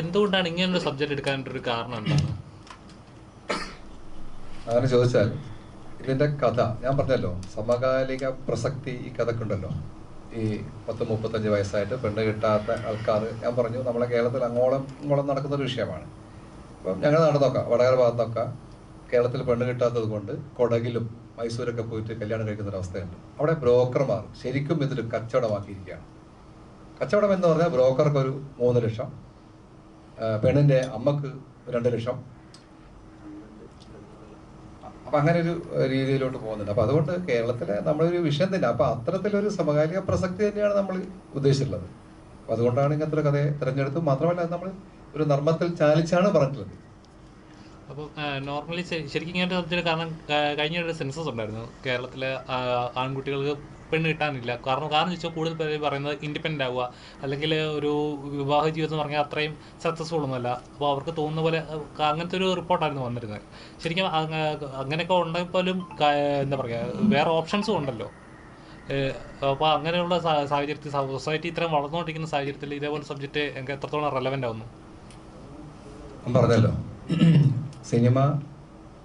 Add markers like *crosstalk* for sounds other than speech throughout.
എന്തുകൊണ്ടാണ് ഇങ്ങനെ ഒരു സബ്ജക്ട് എടുക്കാനൊരു കാരണം എന്താണ്? അങ്ങനെ ചോദിച്ചാൽ ഇതിന്റെ കഥ ഞാൻ പറഞ്ഞല്ലോ സമകാലിക പ്രസക്തി ഈ കഥക്കുണ്ടല്ലോ. ഈ പത്ത് മുപ്പത്തഞ്ച് വയസ്സായിട്ട് പെണ്ണ് കിട്ടാത്ത ആൾക്കാർ ഞാൻ പറഞ്ഞു നമ്മളെ കേരളത്തിൽ അങ്ങോളം ഇങ്ങോളം നടക്കുന്ന ഒരു വിഷയമാണ്. അപ്പം ഞങ്ങൾ നടന്നൊക്കെ വടകര ഭാഗത്തൊക്കെ കേരളത്തിൽ പെണ്ണ് കിട്ടാത്തത് കൊണ്ട് കൊടകിലും മൈസൂരൊക്കെ പോയിട്ട് കല്യാണം കഴിക്കുന്ന ഒരു അവസ്ഥയുണ്ട് അവിടെ ബ്രോക്കർമാർ ശരിക്കും ഇതൊരു കച്ചവടമാക്കിയിരിക്കുകയാണ്. കച്ചവടം എന്ന് പറഞ്ഞാൽ ബ്രോക്കർക്ക് ഒരു മൂന്ന് ലക്ഷം ആ, പെണ്ണിന്റെ അമ്മയ്ക്ക് രണ്ട് ലക്ഷം. അപ്പൊ അങ്ങനെ ഒരു രീതിയിലോട്ട് പോകുന്നുണ്ട്. അപ്പൊ അതുകൊണ്ട് കേരളത്തിലെ നമ്മളൊരു വിഷയം തന്നെ. അപ്പൊ അത്തരത്തിലൊരു സമകാലിക പ്രസക്തി തന്നെയാണ് നമ്മൾ ഉദ്ദേശിച്ചിട്ടുള്ളത്. അപ്പൊ അതുകൊണ്ടാണ് ഇങ്ങനത്തെ ഒരു കഥയെ തിരഞ്ഞെടുത്ത് മാത്രമല്ല നമ്മൾ ഒരു നർമ്മത്തിൽ ചാലിച്ചാണ് പറഞ്ഞിട്ടുള്ളത്. അപ്പോൾ നോർമലി ശരിക്കും ഇങ്ങനത്തെ കാരണം കഴിഞ്ഞ ഒരു സെൻസസ് ഉണ്ടായിരുന്നു. കേരളത്തിലെ ആൺകുട്ടികൾക്ക് പെണ്ണ് കിട്ടാനില്ല. കാരണം കാരണം ചോദിച്ചാൽ കൂടുതൽ പേര് പറയുന്നത് ഇൻഡിപെൻഡന്റ് ആവുക. അല്ലെങ്കിൽ ഒരു വിവാഹ ജീവിതം എന്ന് പറഞ്ഞാൽ അത്രയും സക്സസ്ഫുൾ ഒന്നുമല്ല അപ്പോൾ അവർക്ക് തോന്നുന്ന പോലെ അങ്ങനത്തെ ഒരു റിപ്പോർട്ടായിരുന്നു വന്നിരുന്നത്. ശരിക്കും അങ്ങനെയൊക്കെ ഉണ്ടെങ്കിൽ പോലും എന്താ പറയുക വേറെ ഓപ്ഷൻസും ഉണ്ടല്ലോ. അപ്പോൾ അങ്ങനെയുള്ള സാഹചര്യത്തിൽ സൊസൈറ്റി ഇത്രയും വളർന്നുകൊണ്ടിരിക്കുന്ന സാഹചര്യത്തിൽ ഇതേപോലെ സബ്ജക്റ്റ് എനിക്ക് എത്രത്തോളം റെലവന്റ് ആവുന്നു? പറഞ്ഞല്ലോ. സിനിമ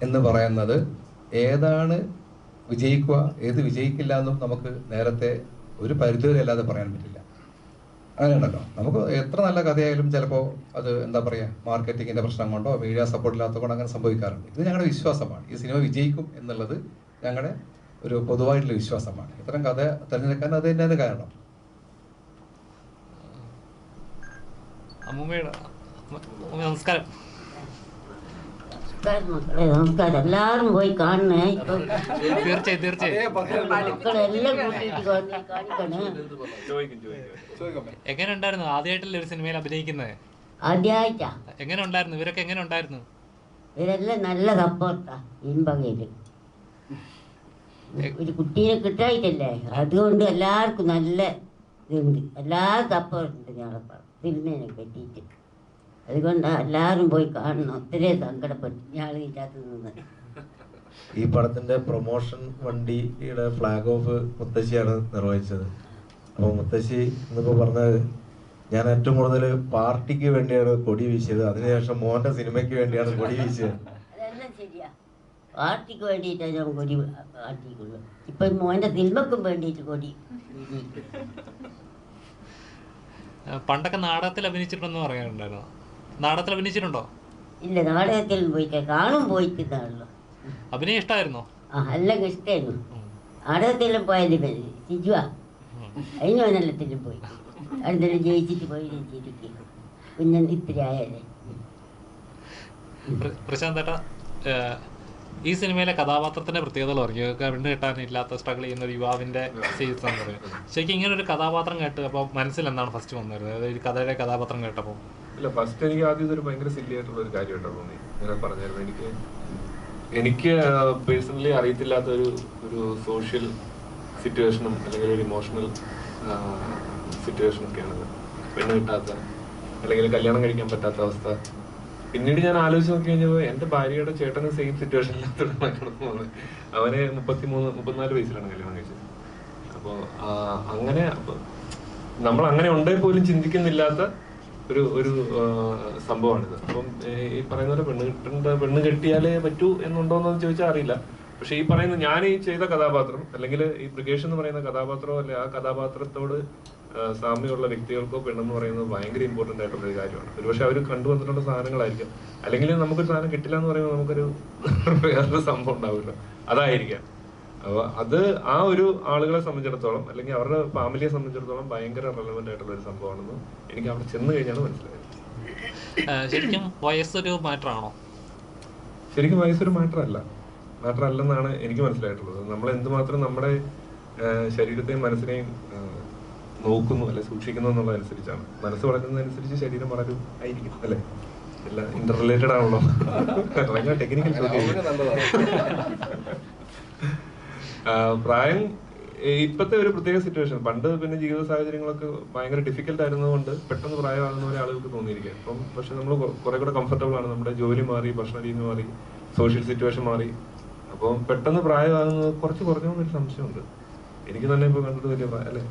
എന്ന് പറയുന്നത് ഏതാണ് വിജയിക്കുക ഏത് വിജയിക്കില്ല എന്നും നമുക്ക് നേരത്തെ ഒരു പരിധിവരെ അല്ലാതെ പറയാൻ പറ്റില്ല. അങ്ങനെയുണ്ടല്ലോ. നമുക്ക് എത്ര നല്ല കഥയായാലും ചിലപ്പോൾ അത് എന്താ പറയുക മാർക്കറ്റിങ്ങിന്റെ പ്രശ്നം കൊണ്ടോ മീഡിയ സപ്പോർട്ട് ഇല്ലാത്തത് കൊണ്ടോ അങ്ങനെ സംഭവിക്കാറുണ്ട്. ഇത് ഞങ്ങളുടെ വിശ്വാസമാണ്. ഈ സിനിമ വിജയിക്കും എന്നുള്ളത് ഞങ്ങളുടെ ഒരു പൊതുവായിട്ടുള്ള വിശ്വാസമാണ്. ഇത്തരം കഥ തിരഞ്ഞെടുക്കാൻ അത് തന്നെയാണ് കാരണം. അമ്മൂമ്മയുടെ അമ്മ, നമസ്കാരം. നമസ്കാരം മക്കളെ നമസ്കാരം. എല്ലാരും പോയി കാണണേ. ഇപ്പൊ തീർച്ചയായും തീർച്ചയായും. മക്കളെല്ലാം കൂട്ടിയിട്ട് വന്ന് കാണിക്കണേ. എങ്ങനെ ഉണ്ടായിരുന്നു ആദ്യമായിട്ടല്ലേ ഒരു സിനിമയിൽ അഭിനയിക്കുന്നത്? ആദ്യമായിട്ടാ എങ്ങനെ ഉണ്ടായിരുന്നു ഇവരൊക്കെ എങ്ങനെ ഉണ്ടായിരുന്നു ഇവരെല്ലാം നല്ല സപ്പോർട്ടാ ഇൻപകയിൽ. ഒരു കുട്ടീനെ കിട്ടായിട്ടല്ലേ? അതുകൊണ്ട് എല്ലാവർക്കും നല്ല ഇതുണ്ട്. എല്ലാ സപ്പോർട്ടുണ്ട് ഞങ്ങളെ സിനിമേനെ പറ്റിയിട്ട്. അതുകൊണ്ടാണ് എല്ലാവരും പോയി കാണണം. ഒത്തിരി സങ്കടപ്പെട്ടു. ഞാൻ ഇതിനകത്ത് നിന്ന്. ഈ പടത്തിന്റെ പ്രൊമോഷൻ വണ്ടിയുടെ ഫ്ലാഗ് ഓഫ് മുത്തശ്ശിയാണ് നിർവഹിച്ചത്. അപ്പോൾ മുത്തശ്ശി എന്നിപ്പോ പറഞ്ഞത് ഞാൻ ഏറ്റവും കൂടുതൽ പാർട്ടിക്ക് വേണ്ടിയാണ് കൊടി വീശിയത്. അതിനുശേഷം മോന്റെ സിനിമയ്ക്ക് വേണ്ടിയാണ് കൊടി വീശിയത്. അതെല്ലാം ശരിയാ. പാർട്ടിക്ക് വേണ്ടിയിട്ടാണ് ഞാൻ കൊടി പാർട്ടിക്കുള്ളൂ ഇപ്പൊ മോന്റെ സിനിമക്കും വേണ്ടിയിട്ട് കൊടി പണ്ടൊക്കെ നാടകത്തിൽ അഭിനയിച്ചിട്ടുണ്ടെന്ന് പറയാനുണ്ടായിരുന്നു നാടകത്തിൽ അഭിനയിച്ചിട്ടുണ്ടോ? ഇല്ല നാടകത്തിൽ പോയിട്ട് കാണും പോയിട്ടുള്ളൂ അഭിനയം ഇഷ്ടമായിരുന്നോ ആ എല്ലാം ഇഷ്ടമായിരുന്നു നാടകത്തിലും പോയത് ചിജുവ അതിന് വന്നെല്ലാത്തിലും പോയി. അടുത്തെല്ലാം ജയിച്ചിട്ട് പോയി ജയിച്ചിരിക്കും കുഞ്ഞൻ ഇത്തിരി ആയാലേ. പ്രശാന്ത് ഏട്ടാ ഈ സിനിമയിലെ കഥാപാത്രത്തിന്റെ പ്രത്യേകത പറഞ്ഞു പെണ്ണ് കിട്ടാനില്ലാത്ത സ്ട്രഗിൾ ചെയ്യുന്ന ഒരു യുവാവിന്റെ സീരീസ് എന്ന് പറയും ശരിക്കും ഇങ്ങനെ ഒരു കഥാപാത്രം കേട്ട് അപ്പോൾ മനസ്സിൽ എന്താണ് ഫസ്റ്റ് വന്നിരുന്നത് അതായത് ഈ കഥയുടെ കഥാപാത്രം കേട്ടപ്പോൾ ഇല്ല ഫസ്റ്റ് എനിക്ക് ആദ്യം ഇതൊരു ഭയങ്കര സില്ലി ആയിട്ടുള്ള ഒരു കാര്യമായിട്ടാണ് തോന്നി. ഇങ്ങനെ പറഞ്ഞായിരുന്നു. എനിക്ക് എനിക്ക് പേഴ്സണലി അറിയത്തില്ലാത്ത ഒരു ഒരു സോഷ്യൽ സിറ്റുവേഷനും അല്ലെങ്കിൽ ഒരു ഇമോഷണൽ സിറ്റുവേഷൻ ഒക്കെയാണ് പെണ്ണ് കിട്ടാത്ത അല്ലെങ്കിൽ കല്യാണം കഴിക്കാൻ പറ്റാത്ത അവസ്ഥ. പിന്നീട് ഞാൻ ആലോചിച്ച് നോക്കി കഴിഞ്ഞപ്പോൾ എന്റെ ഭാര്യയുടെ ചേട്ടന് സെയിം സിറ്റുവേഷനിൽ പോകുന്നത് അവന് മുപ്പത്തിമൂന്ന് മുപ്പത്തിനാല് വയസ്സിലാണ് കല്യാണം കഴിച്ചത്. അപ്പോൾ അങ്ങനെ അപ്പോൾ നമ്മൾ അങ്ങനെ ഉണ്ടെങ്കിൽ പോലും ചിന്തിക്കുന്നില്ലാത്ത ഒരു ഒരു സംഭവമാണിത്. അപ്പം ഈ പറയുന്ന പോലെ പെണ്ണ് കിട്ടേണ്ട പെണ്ണ് കെട്ടിയാലേ പറ്റൂ എന്നുണ്ടോന്ന് ചോദിച്ചാൽ അറിയില്ല. പക്ഷെ ഈ പറയുന്ന ഞാൻ ഈ ചെയ്ത കഥാപാത്രം അല്ലെങ്കിൽ ഈ ബ്രിഗേഷ് എന്ന് പറയുന്ന കഥാപാത്രമോ അല്ലെ ആ കഥാപാത്രത്തോട് സാമ്യമുള്ള വ്യക്തികൾക്കോ പെണ്ണെന്ന് പറയുന്നത് ഭയങ്കര ഇമ്പോർട്ടന്റ് ആയിട്ടുള്ള ഒരു കാര്യമാണ്. ഒരുപക്ഷെ അവർ കണ്ടുവന്നിട്ടുള്ള സാധനങ്ങളായിരിക്കും. അല്ലെങ്കിൽ നമുക്കൊരു സാധനം കിട്ടില്ല എന്ന് പറയുമ്പോൾ നമുക്കൊരു *laughs* വേറൊരു സംഭവം ഉണ്ടാവില്ല. അതായിരിക്കാം. അപ്പൊ അത് ആ ഒരു ആളുകളെ സംബന്ധിച്ചിടത്തോളം അല്ലെങ്കിൽ അവരുടെ ഫാമിലിയെ സംബന്ധിച്ചിടത്തോളം ഭയങ്കര റെലവെന്റ് ആയിട്ടുള്ള ഒരു സംഭവമാണെന്ന് എനിക്ക് അവിടെ ചെന്ന് കഴിഞ്ഞാണ് മനസ്സിലായത്. ശരിക്കും വയസ്സൊരു മാറ്ററാണോ? ശരിക്കും വയസ്സൊരു മാറ്റർ അല്ല മാറ്റർ അല്ലെന്നാണ് എനിക്ക് മനസ്സിലായിട്ടുള്ളത്. നമ്മൾ എന്തുമാത്രം നമ്മുടെ ശരീരത്തെയും മനസ്സിനെയും നോക്കുന്നു അല്ലെ സൂക്ഷിക്കുന്നു എന്നുള്ളതനുസരിച്ചാണ് മനസ്സ് വളരുന്നതനുസരിച്ച് ശരീരം വളരും ആയിരിക്കും അല്ലെ? എല്ലാം ഇന്റർ റിലേറ്റഡ് ആണല്ലോ ടെക്നിക്കൽ ആ, പ്രായം ഇപ്പത്തെ ഒരു പ്രത്യേക സിറ്റുവേഷൻ പണ്ട് പിന്നെ ജീവിത സാഹചര്യങ്ങളൊക്കെ ഭയങ്കര ഡിഫിക്കൽട്ട് ആയിരുന്നതുകൊണ്ട് പെട്ടെന്ന് പ്രായമാകുന്ന പോലെ ആളുകൾക്ക് തോന്നിയിരിക്കുക. ഇപ്പം പക്ഷെ നമ്മൾ കുറെ കൂടെ കംഫർട്ടബിൾ ആണ്. നമ്മുടെ ജോലി മാറി ഭക്ഷണ രീതി മാറി സോഷ്യൽ സിറ്റുവേഷൻ മാറി. അപ്പം പെട്ടെന്ന് പ്രായമാകുന്നത് കുറച്ച് കുറഞ്ഞു എന്നൊരു സംശയമുണ്ട്. എനിക്ക് തന്നെ ഇപ്പൊ കണ്ടിട്ട് വലിയ പ്രായം അല്ലേ?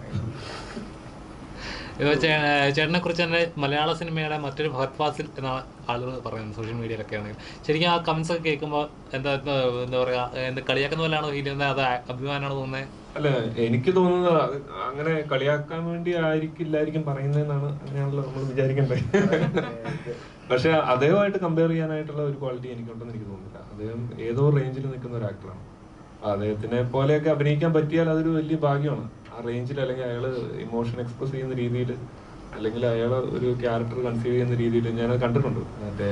ചേട്ടനെ കുറിച്ച് തന്നെ മലയാള സിനിമയുടെ മറ്റൊരു ഫഹദ് ഫാസിൽ എന്നാണ് ആളുകൾ പറയുന്നത് സോഷ്യൽ മീഡിയയിലൊക്കെ ആണെങ്കിൽ ശരിക്കും ആ കമന്റ്സ് ഒക്കെ കേൾക്കുമ്പോൾ എന്താ എന്താ പറയാ എന്താ കളിയാക്കുന്ന പോലെയാണോ ഫീൽ ചെയ്യുന്നത്? അത് അഭിമാനമാണോ തോന്നുന്നത് അല്ല എനിക്ക് തോന്നുന്നത് അങ്ങനെ കളിയാക്കാൻ വേണ്ടി ആയിരിക്കില്ലായിരിക്കും പറയുന്നതെന്നാണ് അങ്ങനെയാണല്ലോ നമ്മൾ വിചാരിക്കേണ്ടത് *laughs* പക്ഷെ അദ്ദേഹമായിട്ട് കമ്പയർ ചെയ്യാനായിട്ടുള്ള ഒരു ക്വാളിറ്റി എനിക്കുണ്ടെന്ന് എനിക്ക് തോന്നുന്നില്ല. അദ്ദേഹം ഏതോ റേഞ്ചിൽ നിൽക്കുന്ന ഒരു ആക്ടറാണ് അദ്ദേഹത്തിനെ പോലെയൊക്കെ അഭിനയിക്കാൻ പറ്റിയാൽ അതൊരു വലിയ ഭാഗ്യമാണ്. റേഞ്ചിൽ അല്ലെങ്കിൽ അയാൾ ഇമോഷൻ എക്സ്പ്രസ് ചെയ്യുന്ന രീതിയിൽ അല്ലെങ്കിൽ അയാൾ ഒരു ക്യാരക്ടർ കൺസീവ് ചെയ്യുന്ന രീതിയിൽ ഞാൻ കണ്ടിട്ടുണ്ട്. മറ്റേ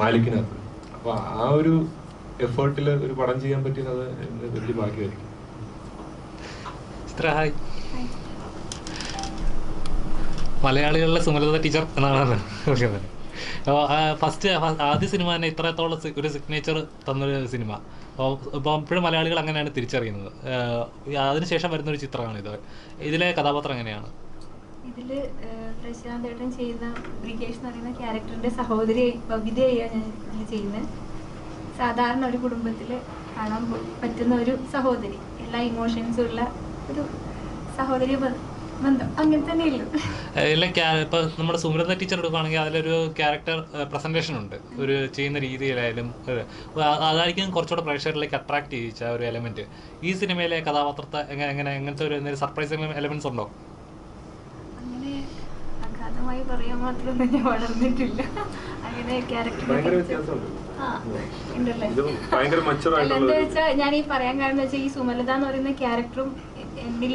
മാലിക്കിനകത്ത്. അപ്പൊ ആ ഒരു എഫേർട്ടിൽ ഒരു പടം ചെയ്യാൻ പറ്റിയത് അത് എന്റെ വലിയ ഭാഗ്യമായിരിക്കും. മലയാളികളിലെ മലയാളികളുടെ സുമലത ടീച്ചർ എന്നാണ് അപ്പോൾ ഫസ്റ്റ് ആദ്യ സിനിമ തന്നെ ഇത്രത്തോളം ഒരു സിഗ്നേച്ചർ തന്നൊരു സിനിമ. അപ്പോൾ മലയാളികൾ അങ്ങനെയാണ് തിരിച്ചറിയുന്നത്. അതിനുശേഷം വരുന്ന ഒരു ചിത്രമാണ് ഇത്. ഇതിലെ കഥാപാത്രം എങ്ങനെയാണ്? ഇതിൽ പ്രശാന്തേട്ടൻ ചെയ്യുന്ന ബ്രിഗേഷ് എന്ന് പറയുന്ന ക്യാരക്ടറിന്റെ സഹോദരി ബബിതയാണ് ഞാൻ ഇതിൽ ചെയ്യുന്നത് സാധാരണ ഒരു കുടുംബത്തിൽ കാണാൻ പറ്റുന്ന ഒരു സഹോദരി. എല്ലാ ഇമോഷൻസും ഉള്ള ഒരു സഹോദരി ബ- ഇപ്പൊ നമ്മുടെ സുമൃത ടീച്ചർ എടുക്കുകയാണെങ്കിൽ അതിലൊരു ക്യാരക്ടർ പ്രസന്റേഷൻ ഉണ്ട്. ഒരു ചെയ്യുന്ന രീതിയിലായാലും അതായിരിക്കും കുറച്ചുകൂടെ പ്രേക്ഷകരിലേക്ക് അട്രാക്ട് ചെയ്യിച്ച ഒരു എലമെന്റ് ഈ സിനിമയിലെ കഥാപാത്രത്തെ എങ്ങനെ എങ്ങനെ എങ്ങനത്തെ ഒരു എന്തെങ്കിലും സർപ്രൈസിംഗ് എലമെന്റ്സ് ഉണ്ടോ? അങ്ങനെ അഗാധമായി പറയാൻ മാത്രമൊന്നും ഞാൻ വളർന്നിട്ടില്ല. അങ്ങനെ ക്യാരക്ടർ ഞാൻ ഈ പറയാൻ കാരണം വെച്ചാൽ ഈ സുമലത എന്ന് പറയുന്ന ക്യാരക്ടറും എന്നിൽ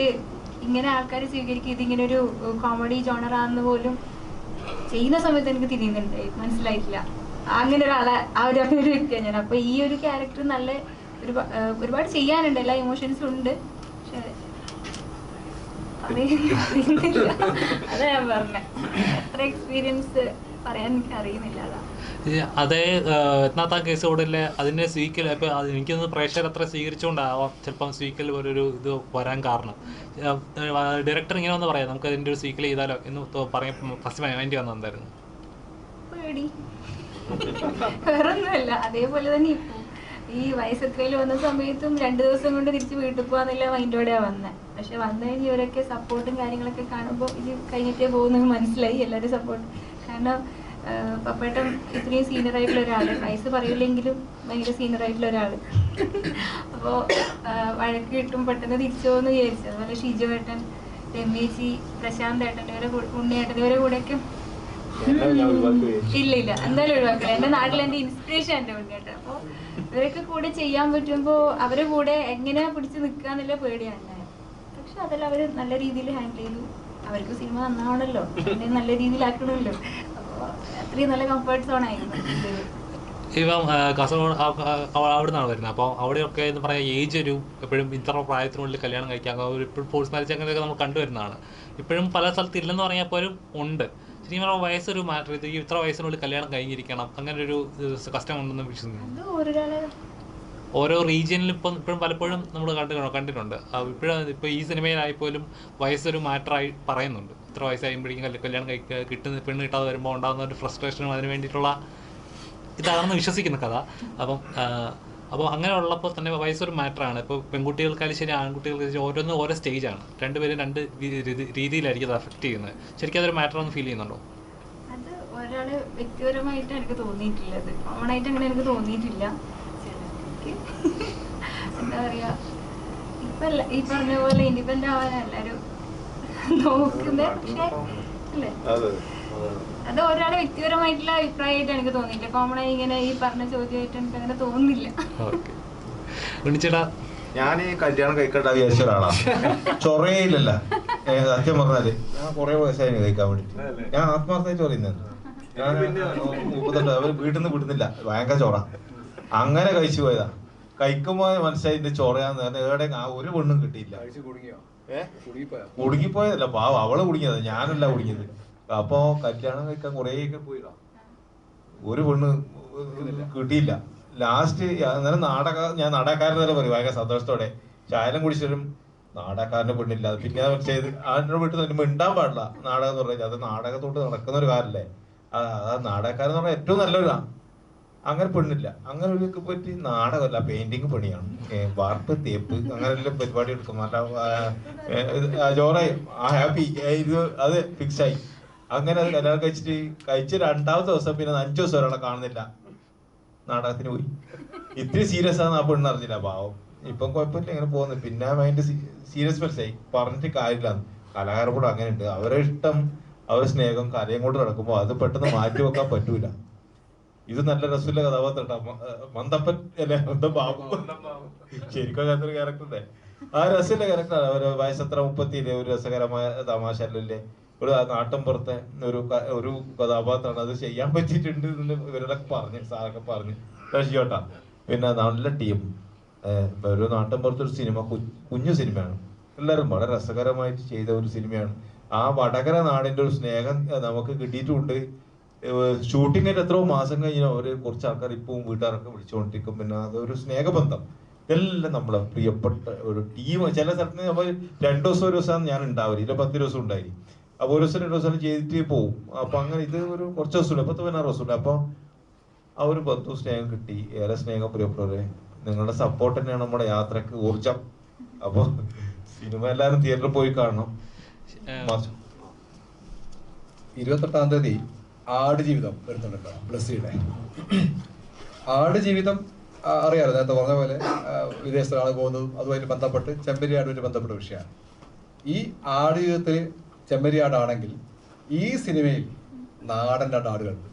ഇങ്ങനെ ആൾക്കാർ സ്വീകരിക്കും. ഇതിങ്ങനെ ഒരു കോമഡി ജോണർ ജോണറാന്ന് പോലും ചെയ്യുന്ന സമയത്ത് എനിക്ക് തിരിയുന്നുണ്ട്. മനസ്സിലായിട്ടില്ല. അങ്ങനെ ഒരാളെ ആ ഒരു ഒരു വ്യക്തിയാണ് ഞാൻ. അപ്പൊ ഈ ഒരു ക്യാരക്ടർ നല്ല ഒരു ഒരുപാട് ചെയ്യാനുണ്ട്. എല്ലാ ഇമോഷൻസും ഉണ്ട്. പക്ഷെ *laughs* അതാ ഞാൻ പറഞ്ഞത് അത്ര എക്സ്പീരിയൻസ് പറയാൻ എനിക്ക് അറിയുന്നില്ല. അതാ. അതേ എത്നാത്ത കേസോടിലെ അതിന്റെ സ്വീക്കൽ ഇപ്പൊ അത് എനിക്കൊന്ന് പ്രേക്ഷകർ അത്ര സ്വീകരിച്ചുകൊണ്ടാവാം ചിലപ്പം സ്വീക്കൽ പോലൊരു ഇത് വരാൻ കാരണം. ഡയറക്ടർ ഇങ്ങനെ ഒന്ന് പറയാം. നമുക്ക് അതിന്റെ ഒരു സ്വീക്കൽ ചെയ്താലോ എന്ന് പറയാൻ ഫസ്റ്റ് മൈൻഡ് വന്നത് എന്തായിരുന്നു? വേറൊന്നുമല്ല. അതേപോലെ തന്നെ ഈ വയസ്സത്രയിൽ വന്ന സമയത്തും രണ്ടു ദിവസം കൊണ്ട് തിരിച്ച് വീട്ടിൽ പോകാന്നുള്ള മൈൻഡോടെയാ വന്നത് പക്ഷെ വന്നു കഴിഞ്ഞ് ഇവരൊക്കെ സപ്പോർട്ടും കാര്യങ്ങളൊക്കെ കാണുമ്പോൾ ഇത് കഴിഞ്ഞിട്ടേ പോകുന്നത് മനസ്സിലായി. എല്ലാവരും സപ്പോർട്ട് കാരണം പപ്പേട്ടൻ ഇത്രയും സീനിയർ ആയിട്ടുള്ള ഒരാൾ. വയസ്സ് പറയില്ലെങ്കിലും ഭയങ്കര സീനിയർ ആയിട്ടുള്ള ഒരാൾ. അപ്പോൾ വഴക്ക് കിട്ടും പെട്ടെന്ന് തിരിച്ചു പോകുമെന്ന് വിചാരിച്ചു. അതുപോലെ ഷിജു ഏട്ടൻ രമേശി പ്രശാന്ത് ഏട്ടൻ ഇവരെ കൂ- ഉണ്ണിയേട്ടൻ ഇവരെ കൂടെയൊക്കെ. ഇല്ല ഇല്ല. എന്തായാലും ഒഴിവാക്കില്ല. എന്റെ നാട്ടിൽ എന്റെ ഇൻസ്പിറേഷൻ എന്റെ ഉണ്ണിയേട്ടൻ അപ്പൊ ഇവരൊക്കെ കൂടെ ചെയ്യാൻ പറ്റുമ്പോ അവരെ കൂടെ എങ്ങനെയാ പിടിച്ച് നിൽക്കുക എന്നുള്ള പേടിയാണ് പക്ഷെ അതെല്ലാം അവർ നല്ല രീതിയിൽ ഹാൻഡിൽ ചെയ്തു. അവർക്ക് സിനിമ നന്നാവണല്ലോ. എന്നെ നല്ല രീതിയിലാക്കണമല്ലോ. അത്രയും നല്ല കംഫർട്ട് സോൺ ആയിരുന്നു ഇത്. ഇപ്പം കാസർഗോഡ് അവിടെ നിന്നാണ് വരുന്നത്. അപ്പോൾ അവിടെയൊക്കെ എന്ന് പറയാം ഏജ് ഒരു എപ്പോഴും ഇത്ര പ്രായത്തിനുള്ളിൽ കല്യാണം കഴിക്കാൻ ഒരു ഇപ്പോഴും ഫോഴ്സ് മാരേജ് അങ്ങനെയൊക്കെ നമ്മൾ കണ്ടുവരുന്നതാണ് ഇപ്പോഴും പല സ്ഥലത്ത് ഇല്ലെന്ന് പറഞ്ഞാൽ പോലും ഉണ്ട്. ശരിക്കും പറഞ്ഞാൽ വയസ്സൊരു മാറ്റർ ഇത് ഇത്ര വയസ്സിനുള്ളിൽ കല്യാണം കഴിഞ്ഞിരിക്കണം അങ്ങനെ ഒരു കസ്റ്റം ഉണ്ടെന്ന് വിശ്വസിക്കുന്നു ഓരോ റീജിയനിലും ഇപ്പം ഇപ്പോഴും പലപ്പോഴും നമ്മൾ കണ്ടു കണ്ടിട്ടുണ്ട്. ഇപ്പോഴും ഇപ്പോൾ ഈ സിനിമയിലായി പോലും വയസ്സൊരു മാറ്ററായി പറയുന്നുണ്ട്. ഇത്ര വയസ്സാകുമ്പോഴേക്കും കല്യ- കല്യാണം കഴിക്കുക കിട്ടുന്ന പെണ്ണ് കിട്ടാതെ വരുമ്പോൾ ഉണ്ടാകുന്ന ഒരു ഫ്രസ്ട്രേഷനും അതിന് വേണ്ടിയിട്ടുള്ള ഇതാണെന്ന് വിശ്വസിക്കുന്ന കഥ. അപ്പം അപ്പോൾ അങ്ങനെ ഉള്ളപ്പോൾ തന്നെ വയസ്സൊരു മാറ്ററാണ്. ഇപ്പോൾ പെൺകുട്ടികൾക്കായാലും ശരി ആൺകുട്ടികൾക്കായാലും ശരി ഓരോന്നും ഓരോ സ്റ്റേജാണ് രണ്ടുപേരും രണ്ട് രീതി- രീതി- രീതിയിലായിരിക്കും അത് അഫക്റ്റ് ചെയ്യുന്നത്. ശരിക്കും അതൊരു മാറ്ററാന്ന് ഫീൽ ചെയ്യുന്നുണ്ടോ? അത് വ്യക്തിപരമായിട്ട് എനിക്ക് തോന്നിയിട്ടില്ല. ആയിട്ട് അങ്ങനെ എനിക്ക് തോന്നിയിട്ടില്ല. എന്താ പറയാ? ഇപ്പൊ അല്ല- ഈ പറഞ്ഞ പോലെ ഇൻഡിപെൻഡന്റ് ആവാൻ എല്ലാരും നോക്കുന്നത് പക്ഷെ അല്ലേ? അത് ഒരാളെ വ്യക്തിപരമായിട്ടുള്ള അഭിപ്രായമായിട്ട് എനിക്ക് തോന്നിയില്ല. കോമൺ ആയി ഇങ്ങനെ ഈ പറഞ്ഞ ചോദ്യമായിട്ട് എനിക്ക് അങ്ങനെ തോന്നുന്നില്ല ഞാൻ ഈ കല്യാണം കഴിക്കണ്ട വിചാരിച്ച ഒരാളാ. ചൊറയില്ലല്ല. സത്യം പറഞ്ഞാൽ. ഞാൻ കൊറേ വയസ്സായി കഴിക്കാൻ വേണ്ടിട്ട്. ഞാൻ ആത്മാർത്ഥമായിട്ട് പറയുന്നത് ഞാൻ മുപ്പത്തെട്ട് അവർ വീട്ടിൽ നിന്ന് വിടുന്നില്ല. ഭയങ്കര ചോറ. അങ്ങനെ കഴിച്ചു പോയതാ. കഴിക്കുമ്പോ മനസ്സിലായി ഇതിന്റെ ചോറയാന്ന് പറഞ്ഞാൽ ഏടെ ആ ഒരു പെണ്ണും കിട്ടിയില്ല. കുടുങ്ങിപ്പോയതല്ല പാവ അവൾ കുടുങ്ങിയത് ഞാനല്ല കുടുങ്ങിയത്. അപ്പൊ കല്യാണം കഴിക്കാൻ കുറേ ഒക്കെ പോയിടാ ഒരു പെണ്ണ് കിട്ടിയില്ല. ലാസ്റ്റ് അന്നേരം നാടക ഞാൻ നാടകക്കാരൻ തന്നെ പറയും ഭയങ്കര സന്തോഷത്തോടെ. ചായലം കുടിച്ചിട്ടും നാടകക്കാരന്റെ പെണ്ണില്ല. പിന്നെ ചെയ്ത് ആരുടെ വീട്ടിൽ നിന്ന് മിണ്ടാൻ പാടില്ല. നാടകം എന്ന് പറഞ്ഞാൽ അത് നാടകത്തോട്ട് നടക്കുന്ന ഒരു കാര്യല്ലേ. ആ നാടകക്കാരെന്ന് പറഞ്ഞാൽ ഏറ്റവും നല്ലൊരാ അങ്ങനെ പെണ്ണില്ല അങ്ങനെ ഒരു പറ്റി നാടകമല്ല പെയിന്റിങ് പണിയാണ്. വാർപ്പ് തേപ്പ് അങ്ങനെയുള്ള പരിപാടി എടുക്കും. അല്ല ജോറായി ആ ഹാപ്പി. ഇത് അത് ആയി. അങ്ങനെ അത് കല്യാണം കഴിച്ചിട്ട് കഴിച്ച് രണ്ടാമത്തെ ദിവസം പിന്നെ അഞ്ചു ദിവസം ഒരാളെ കാണുന്നില്ല. നാടകത്തിന് പോയി. ഇത്തിരി സീരിയസ് ആണെന്ന് ആ പെണ്ണ് അറിഞ്ഞില്ല പാവം. ഇപ്പം കുഴപ്പമില്ല ഇങ്ങനെ പോകുന്നു. പിന്നെ മൈൻഡ് സീരിയസ് മനസ്സിലായി. പറഞ്ഞിട്ട് കാര്യമില്ല. കലാകാരൻ കൂടെ അങ്ങനെ ഉണ്ട് അവരെ ഇഷ്ടം അവരുടെ സ്നേഹം കലയും കൊണ്ട് നടക്കുമ്പോൾ അത് പെട്ടെന്ന് മാറ്റി വെക്കാൻ പറ്റൂല. ഇത് നല്ല രസമുള്ള കഥാപാത്രം ട്ടാ. മ- ഏർ മന്ദപ്പൻ അല്ലെ? മന്ദബാബു ശരിക്കും അങ്ങനത്തെ ഒരു ക്യാരക്ടറല്ലേ ആ രസമുള്ള ക്യാരക്ടറാണ് ഒരു വയസ്സത്ര മുപ്പത്തിയില്ലേ ഒരു രസകരമായ തമാശ അല്ലല്ലേ ഒരു നാട്ടം പുറത്തെ ഒരു ഒരു കഥാപാത്രമാണ്. അത് ചെയ്യാൻ പറ്റിയിട്ടുണ്ട് എന്ന് ഇവരൊക്കെ പറഞ്ഞു സാറൊക്കെ പറഞ്ഞു. രക്ഷിക്കോട്ടാ. പിന്നെ നല്ല ടീം ഒരു നാട്ടം പുറത്തെ ഒരു സിനിമ കുഞ്ഞു സിനിമയാണ് എല്ലാവരും വളരെ രസകരമായിട്ട് ചെയ്ത ഒരു സിനിമയാണ് ആ വടകര നാടിന്റെ ഒരു സ്നേഹം നമുക്ക് കിട്ടിയിട്ടുണ്ട്. ആയിട്ട് എത്രയോ മാസം കഴിഞ്ഞ അവർ കുറച്ച് ആൾക്കാർ ഇപ്പവും വീട്ടുകാരൊക്കെ വിളിച്ചുകൊണ്ടിരിക്കും പിന്നെ അതൊരു സ്നേഹബന്ധം. ഇതെല്ലാം നമ്മളെ പ്രിയപ്പെട്ട ഒരു ടീം ചില സ്ഥലത്ത് നമ്മൾ രണ്ടു ദിവസം ഒരു ദിവസം ഞാൻ ഉണ്ടാവില്ല. ഇല്ല പത്ത് ദിവസം ഉണ്ടായി അപ്പൊ ഒരു ദിവസം രണ്ടു ദിവസം ചെയ്തിട്ട് പോവും. അപ്പൊ അങ്ങനെ ഇത് ഒരു കുറച്ച് ദിവസമില്ല പത്ത് പതിനാറ് ദിവസമില്ല അപ്പൊ ആ ഒരു ബന്ധു സ്നേഹം കിട്ടി. ഏറെ സ്നേഹം പ്രിയപ്പെട്ടവരെ. നിങ്ങളുടെ സപ്പോർട്ട് തന്നെയാണ് നമ്മുടെ യാത്രയ്ക്ക് ഊർജം അപ്പൊ സിനിമ എല്ലാവരും തിയേറ്ററിൽ പോയി കാണണം. ഇരുപത്തെട്ടാം തീയതി ആടുജീവിതം വരുന്നുണ്ടല്ലോ ബ്ലസ്സിയുടെ. ആടുജീവിതം ജീവിതം അറിയാലോ നേരത്തെ പറഞ്ഞ പോലെ വിദേശത്താണ് പോകുന്നതും അതുമായിട്ട് ബന്ധപ്പെട്ട് ചെമ്പരിയാടുമായിട്ട് ബന്ധപ്പെട്ട വിഷയമാണ്. ഈ ആടുജീവിതത്തിൽ ചെമ്മരിയാടാണെങ്കിൽ ഈ സിനിമയിൽ നാടൻ രണ്ട് ആടുകളുണ്ട്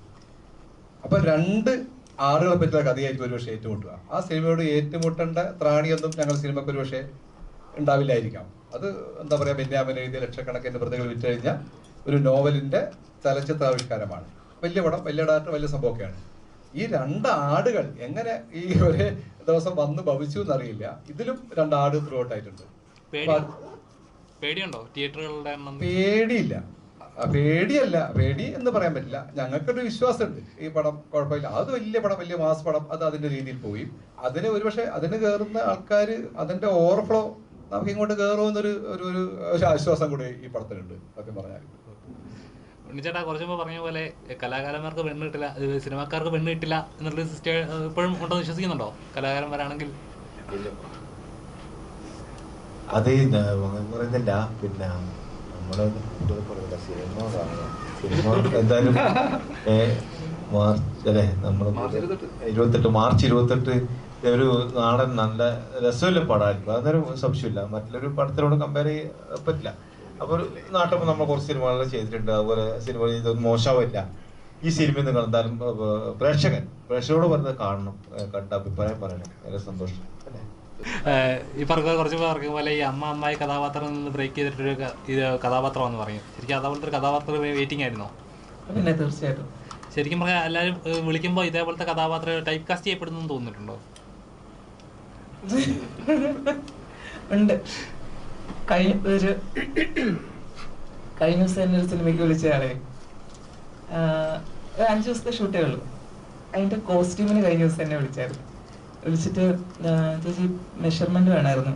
അപ്പൊ രണ്ട് ആടുകളെ പറ്റിയുള്ള കഥയായിരിക്കും ഒരുപക്ഷെ ഏറ്റുമുട്ടുക. ആ സിനിമയോട് ഏറ്റുമുട്ടേണ്ട ത്രാണിയൊന്നും ഞങ്ങൾ സിനിമയ്ക്ക് ഒരുപക്ഷെ ഉണ്ടാവില്ലായിരിക്കാം. അത് എന്താ പറയാ ബെന്യാമിന് എഴുതിയ ലക്ഷക്കണക്കിന് പ്രതികൾ വിറ്റഴിഞ്ഞ ഒരു നോവലിന്റെ ചലച്ചിത്രാവിഷ്കാരമാണ്. വലിയ പടം വലിയ ഡാറ്റ വലിയ സംഭവമൊക്കെയാണ്. ഈ രണ്ട് ആടുകൾ എങ്ങനെ ഈ ഒരേ ദിവസം വന്ന് ഭവിച്ചു എന്നറിയില്ല. ഇതിലും രണ്ട് ആട് ത്രൂ ഔട്ട് ആയിട്ടുണ്ട് പേടിയുണ്ടോ? തിയേറ്ററുകളുടെ പേടിയില്ല. പേടിയല്ല. പേടി എന്ന് പറയാൻ പറ്റില്ല. ഞങ്ങൾക്കൊരു വിശ്വാസമുണ്ട്. ഈ പടം കുഴപ്പമില്ല. അത് വലിയ പടം വലിയ മാസ് പടം അത് അതിന്റെ രീതിയിൽ പോയി. അതിന് ഒരുപക്ഷെ അതിന് കയറുന്ന ആൾക്കാർ അതിന്റെ ഓവർഫ്ലോ നമുക്ക് ഇങ്ങോട്ട് കയറുമെന്നൊരു ഒരു ഒരു ആശ്വാസം കൂടി ഈ പടത്തിലുണ്ട്. സത്യം പറഞ്ഞാൽ. ഉണ്ണിച്ചേട്ടാ കുറച്ച് മുമ്പ് പറഞ്ഞ പോലെ കലാകാരന്മാർക്ക് പെണ്ണ് കിട്ടില്ല സിനിമാക്കാർക്ക് പെണ്ണ് കിട്ടില്ല എന്നുള്ള സിസ്റ്റം ഇപ്പോഴും ഉണ്ടെന്ന് വിശ്വസിക്കുന്നുണ്ടോ? കലാകാരന്മാരാണെങ്കിൽ. അത് പറയുന്നില്ല. പിന്നെ നമ്മൾ സിനിമ സിനിമ എന്തായാലും ഏ, മാർച്ച് അല്ലെ നമ്മൾ ഇരുപത്തെട്ട് മാർച്ച് ഇരുപത്തെട്ട് ഒരു നാടൻ നല്ല രസമില്ല പടമായിരിക്കും അതൊരു സംശയമില്ല. മറ്റുള്ളൊരു പടത്തിനോട് കമ്പയർ ചെയ്യാൻ പറ്റില്ല. അപ്പൊ ഒരു നാട്ടിൽ നമ്മൾ കുറച്ച് സിനിമകൾ ചെയ്തിട്ടുണ്ട്. അതുപോലെ സിനിമ ചെയ്തൊന്നും മോശമാവില്ല. ഈ സിനിമ നിങ്ങൾ എന്തായാലും പ്രേക്ഷകൻ പ്രേക്ഷകരോട് പറഞ്ഞത് കാണണം കണ്ട അഭിപ്രായം പറയണം. വളരെ സന്തോഷം. ഈ പറഞ്ഞ കുറച്ച് പേർക്ക് പോലെ ഈ അമ്മ അമ്മായി കഥാപാത്രം നിന്ന് ബ്രേക്ക് ചെയ്തിട്ടൊരു ഇത് കഥാപാത്രം എന്ന് പറയും. ശരിക്കും അതേപോലത്തെ ഒരു കഥാപാത്രം വെയിറ്റിംഗ് ആയിരുന്നോ? പിന്നെ തീർച്ചയായിട്ടും. ശരിക്കും പറഞ്ഞാൽ എല്ലാവരും വിളിക്കുമ്പോൾ ഇതേപോലത്തെ കഥാപാത്രം ടൈപ്പ് കാസ്റ്റ് ചെയ്യപ്പെടുന്നു എന്ന് തോന്നിയിട്ടുണ്ടോ ഉണ്ട്. കഴിഞ്ഞ ഒരു കഴിഞ്ഞ ദിവസം ഒരു സിനിമയ്ക്ക് വിളിച്ചയാളെ. ഒരു അഞ്ച് ദിവസത്തെ ഷൂട്ടേ ഉള്ളൂ. അതിന്റെ കോസ്റ്റ്യൂമിന് കഴിഞ്ഞ ദിവസം എന്നെ വിളിച്ചായിരുന്നു. വിളിച്ചിട്ട് ചേച്ചി മെഷർമെന്റ് വേണമായിരുന്നു